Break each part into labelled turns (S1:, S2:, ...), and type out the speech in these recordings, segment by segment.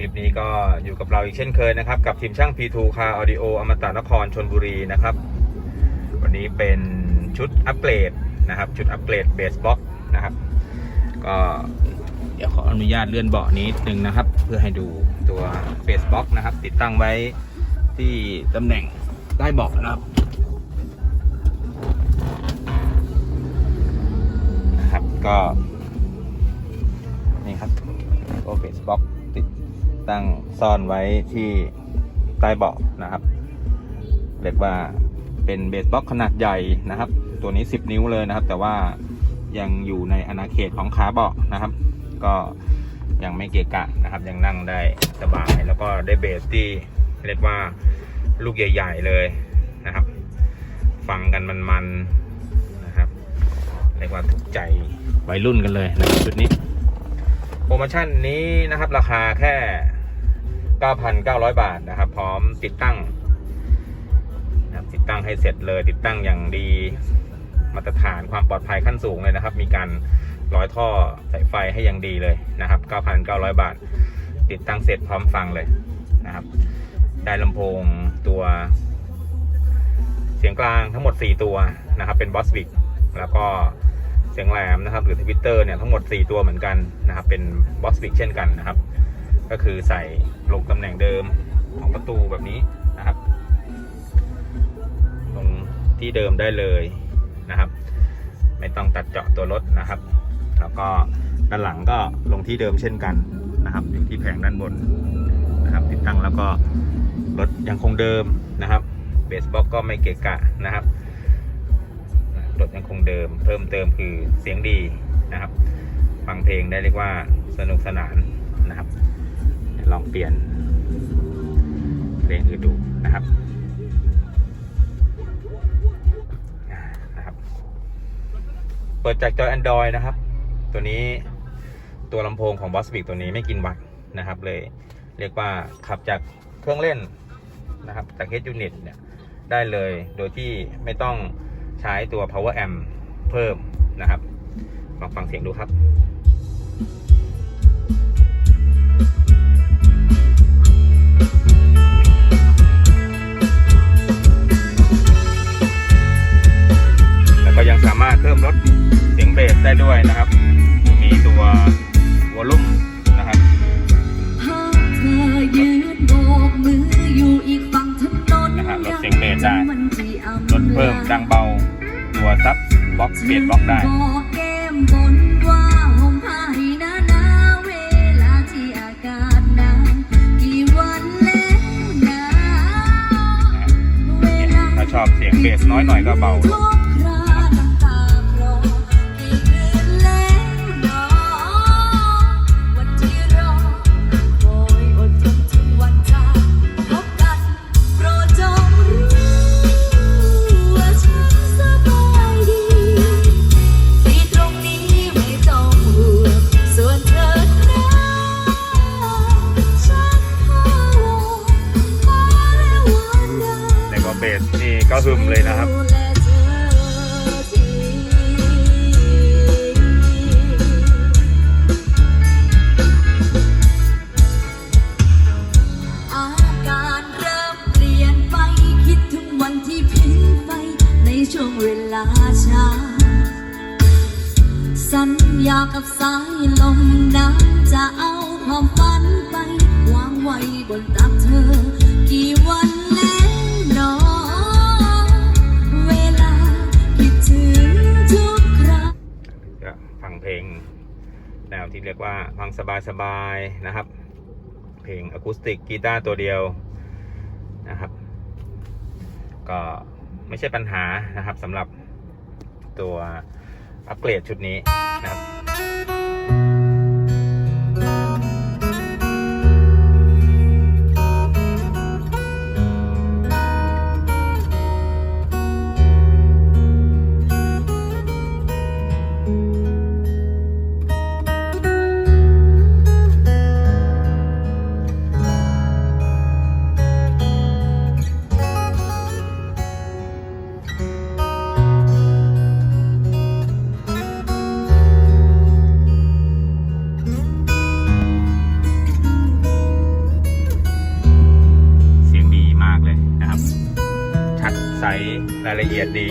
S1: ลิปนี้ก็อยู่กับเราอีกเช่นเคยนะครับ กับทีมช่าง P2 Car Audio อมตะนครชนบุรีนะครับ วันนี้เป็นชุดอัปเกรดนะครับ ชุดอัปเกรดเบสบ็อกนะครับ ก็เดี๋ยวขออนุญาตเลื่อนเบาะนิดนึงนะครับ เพื่อให้ดูตัวเบสบ็อกนะครับ ติดตั้งไว้ที่ตำแหน่งใต้เบาะนะครับนะครับ ก็ ตั้งซ่อนไว้ที่ใต้เบาะนะครับ เรียกว่าเป็นเบสบ็อกขนาดใหญ่นะครับ ตัวนี้ 10 นิ้วเลยนะครับ แต่ว่ายังอยู่ในอาณาเขตของขาเบาะนะครับ ก็ยังไม่เกะกะนะครับ ยังนั่งได้สบาย แล้วก็ได้เบสที่เรียกว่าลูกใหญ่ ๆ เลยนะครับ ฟังกันมันๆนะครับเรียกว่าถูกใจวัยรุ่นกันเลยนะชุดนี้โปรโมชั่นนี้นะครับ ราคาแค่ 9,900 บาทนะครับ พร้อมติดตั้งนะครับติดตั้งให้เสร็จเลย ติดตั้งอย่างดีมาตรฐานความปลอดภัยขั้นสูงเลยนะครับ มีการร้อยท่อสายไฟให้อย่างดีเลยนะครับ 9,900 บาท ติดตั้งเสร็จพร้อมฟังเลยนะครับ ได้ลำโพงตัวเสียงกลางทั้งหมด 4 ตัวนะครับ เป็นบอสวิกแล้วก็เสียงแหลมนะครับ หรือทวิตเตอร์เนี่ยทั้งหมด 4 ตัวเหมือนกันนะครับ เป็นบอสวิกเช่นกันนะครับ ก็คือใส่ลงตำแหน่งเดิมของประตูแบบนี้นะครับ ลงที่เดิมได้เลยนะครับ ไม่ต้องตัดเจาะตัวรถนะครับ แล้วก็ด้านหลังก็ลงที่เดิมเช่นกันนะครับ อยู่ที่แผงด้านบนนะครับ ติดตั้งแล้วก็รถยังคงเดิมนะครับเบสบ็อกก็ไม่เกะกะนะครับรถยังคงเดิม เพิ่มเติมคือเสียงดีนะครับ ฟังเพลงได้เรียกว่าสนุกสนานนะครับ ลองเปลี่ยนเพลงอื่นดูนะครับนะครับ เปิดจากจอ Android นะครับ ตัวนี้ตัวลำโพงของ b o s w i c ตัวนี้ไม่กินวัตนะครับ เลยเรียกว่าขับจากเครื่องเล่นนะครับ จาก Head Unit เนี่ยได้เลยโดยที่ไม่ต้องใช้ตัว power amp เพิ่มนะครับ ลองฟังเสียงดูครับ แล้วก็ยังสามารถเพิ่มลดเสียงเบสได้ด้วยนะครับ มีตัววอลลุ่มนะครับ
S2: หากเธอยืนโบกมืออยู่อีกฝั่งถนน
S1: นะฮะลดเสียงเบสได้
S2: มันจะอำ
S1: ลดเพิ่มดังเบา ตัวซับบล็อกเบสบล็อกได้ ชอบเสียงเบสน้อยหน่อยก็เบา
S2: ลง ก็หึม
S1: เลยนะครับ
S2: ช่วงเวลาเช้าสัญญากับสายลมนั้นจะเอาความฝันไป วางไว้บนตักเธอ กี่วัน วที่
S1: เรียกว่าฟังสบายๆนะครับ เพลงอะคูสติกกีตาร์ตัวเดียวนะครับ ก็ไม่ใช่ปัญหานะครับสำหรับตัวอัปเกรดชุดนี้นะครับ ชัดี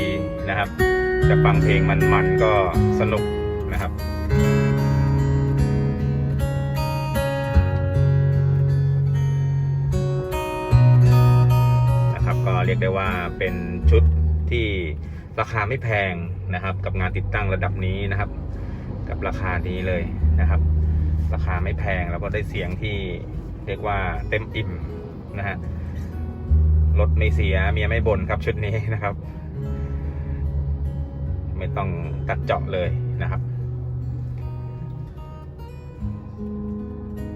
S1: นะครับ จะฟังเพลงมันๆก็สนุกนะครับนะครับ ก็เรียกได้ว่าเป็นชุดที่ราคาไม่แพงนะครับ กับงานติดตั้งระดับนี้นะครับ กับราคานี้เลยนะครับ ราคาไม่แพงแล้วก็ได้เสียงที่เรียกว่าเต็มอิ่มนะฮะ รถไม่เสียเมียไม่บ่นครับชุดนี้นะครับ ไม่ต้องตัดเจาะเลยนะครับ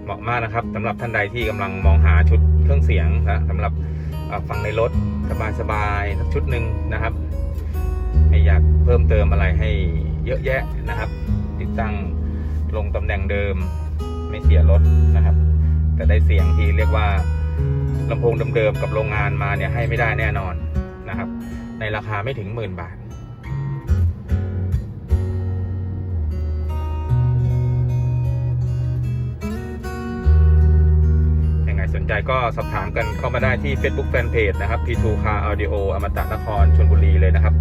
S1: เหมาะมากนะครับสำหรับท่านใดที่กำลังมองหาชุดเครื่องเสียงนะสำหรับฟังในรถสบายๆสักชุดหนึ่งนะครับไม่อยากเพิ่มเติมอะไรให้เยอะแยะนะครับ ติดตั้งลงตำแหน่งเดิมไม่เสียรถนะครับ แต่ได้เสียงที่เรียกว่า ลำโพงเดิมๆกับโรงงานมาเนี่ยให้ไม่ได้แน่นอนนะครับ ในราคาไม่ถึงหมื่นบาท ยังไงสนใจก็สอบถามกันเข้ามาได้ที่ Facebook Fanpage นะครับ P2 Car Audio อมตะนครชลบุรีเลยนะครับ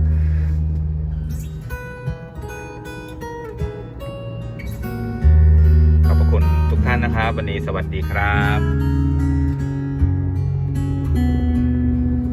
S1: ขอบพระคุณทุกท่านนะครับ วันนี้สวัสดีครับ